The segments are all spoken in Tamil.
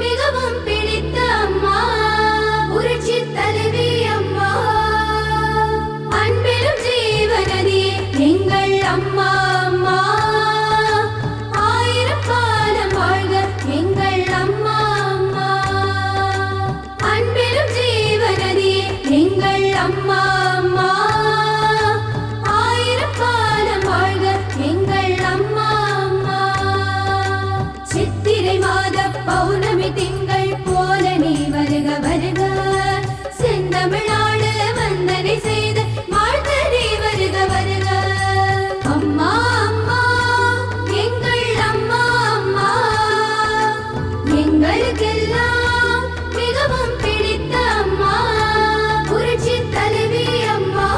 Me too. எங்களுக்கெல்லாம் மிகவும் பிடித்த அம்மா. அம்மா.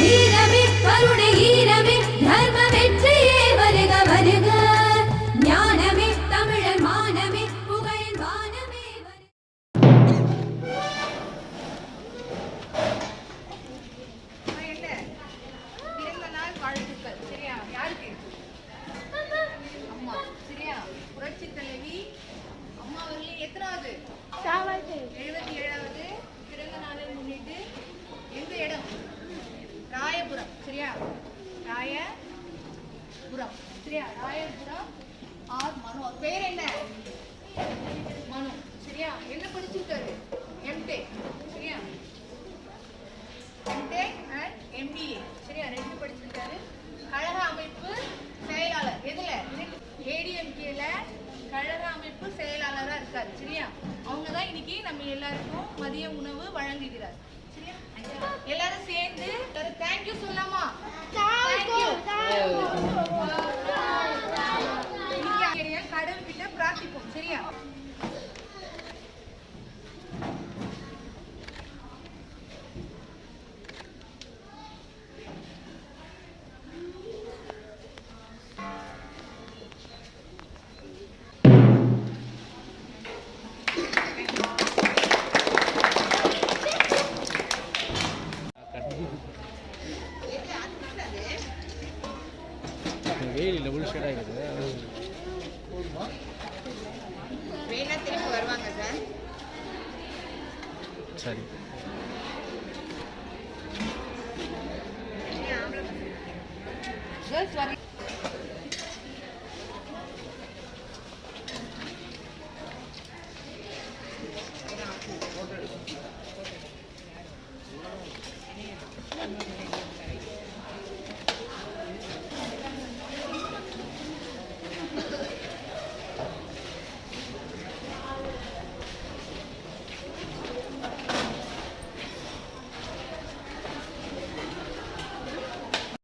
வீரமி கருணை ஈரமி சரியா ராயபுரம் ஆர் மனு. அவர் பேர் என்ன? மனு. சரியா? என்ன படிச்சிருக்காரு? எம்டெக் சரியா? எம்டெக் அண்ட் எம்பிஏ சரியா? ரெண்டு படிச்சிருக்காரு. கழக அமைப்பு செயலாளர். எதுல? ஏடிஎம்கேல கழக அமைப்பு செயலாளராக இருக்காரு. சரியா? அவங்க தான் இன்னைக்கு நம்ம எல்லாருக்கும் மதிய உணவு வழங்குகிறார். சரியா? எல்லாரும் பிரார்த்திப்போம் சரியா வெயில் டபுள் ஷேடாக இருக்குது வேணா திருப்பி வருவாங்க சார். சரி. கேர்ள்ஸ் வர